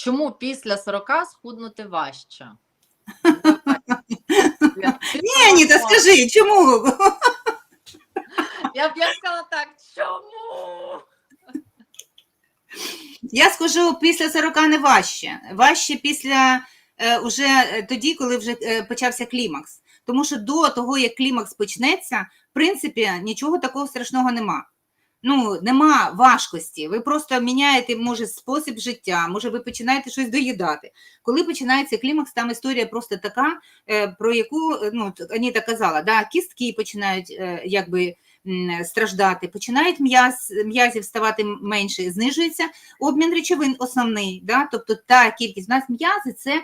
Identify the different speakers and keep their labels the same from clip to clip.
Speaker 1: Чому після 40 схуднути важче?
Speaker 2: Ні, Аніта, скажи, чому?
Speaker 1: Я б я сказала так, чому?
Speaker 2: Я скажу, після 40 не важче. Важче після е, уже е, тоді, коли вже е, почався клімакс. Тому що до того, як клімакс почнеться, в принципі, нічого такого страшного нема. Ну, нема важкості. Ви просто міняєте, може, спосіб життя, може, ви починаєте щось доїдати. Коли починається клімакс, там історія просто така, е, про яку е, ну, Аніта казала, да, кістки починають е, якби страждати, починають м'яз, м'язів ставати менше, знижується обмін речовин основний, да? тобто та кількість у нас м'язи це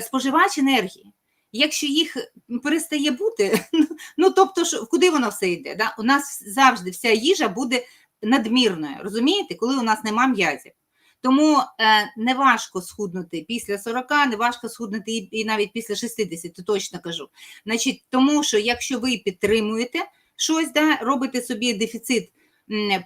Speaker 2: споживач енергії. Якщо їх перестає бути, ну тобто, що, куди воно все йде? Да? У нас завжди вся їжа буде надмірною, розумієте, коли у нас нема м'язів. Тому е, не важко схуднути після 40, не важко схуднути і, і навіть після 60, то точно кажу. Значить, тому що якщо ви підтримуєте щось, да, робите собі дефіцит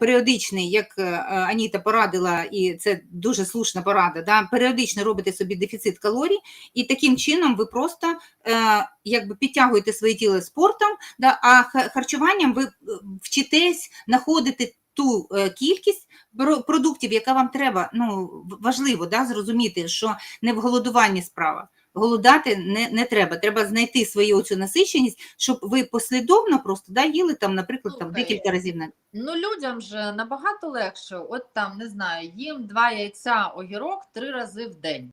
Speaker 2: періодичний, як е, Аніта порадила, і це дуже слушна порада, да, періодично робите собі дефіцит калорій, і таким чином ви просто е, якби підтягуєте своє тіло спортом, да, а харчуванням ви е, вчитесь знаходити ту кількість продуктів, яка вам треба. Ну, важливо да, зрозуміти, що не в голодуванні справа. Голодати не, не треба. Треба знайти свою оцю насиченість, щоб ви послідовно просто да, їли там, наприклад, там декілька разів на
Speaker 1: Ну, людям же набагато легше, от там, не знаю, їм два яйця огірок три рази в день.